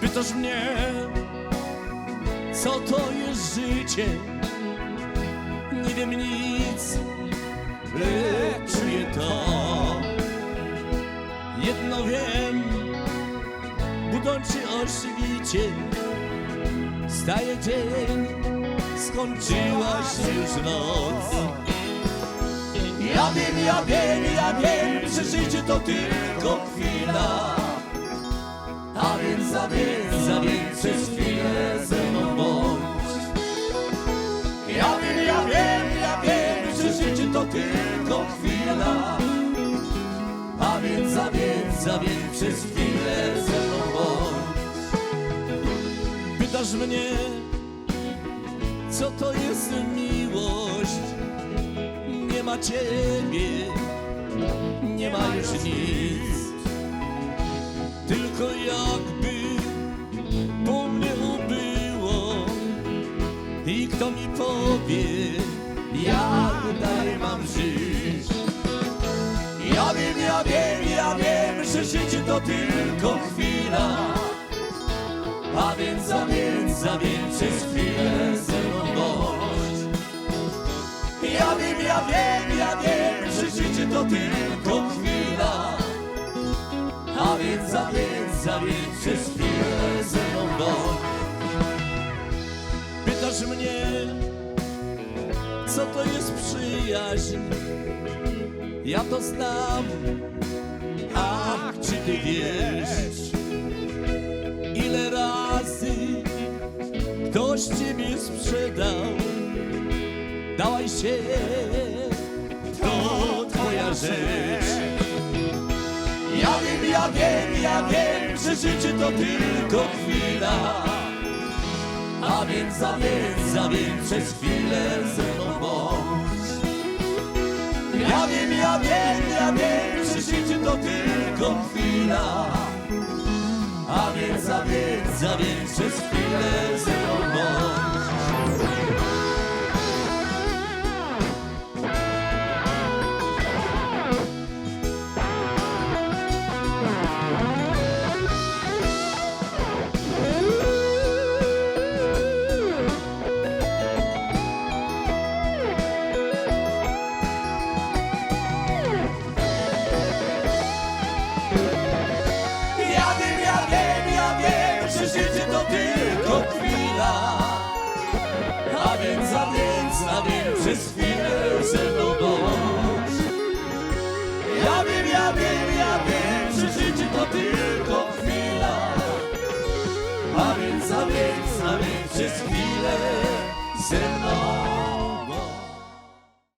Pytasz mnie, co to jest życie? Wiem nic, lecz czuję to. Jedno wiem, budząc się ożywicie, staje dzień, skończyła się już noc. Ja wiem, ja wiem, ja wiem, że życie to tylko chwila. A więc, a tylko chwila. A więc, a więc, a więc przez chwilę ze mną bądź. Pytasz mnie, co to jest miłość? Nie ma ciebie, nie ma już nic. Tylko jakby Ja wiem, ja wiem, ja wiem, że życie to tylko chwila. A więc, a więc, a więc przez chwilę ze mną bądź. Ja wiem, ja wiem, ja wiem, że życie to tylko chwila. A więc, a więc, a więc przez co to jest przyjaźń? Ja to znam, ach, czy ty wiesz? Ile razy ktoś ciebie sprzedał? Dałaj się, to twoja rzecz. Ja wiem, ja wiem, ja wiem, że życie to tylko chwila. A więc, a więc, a więc przez chwilę wiem, ja wiem, ja wiem, że życie to tylko chwila. A więc, a więc, a więc przez chwilę A więc, a więc, a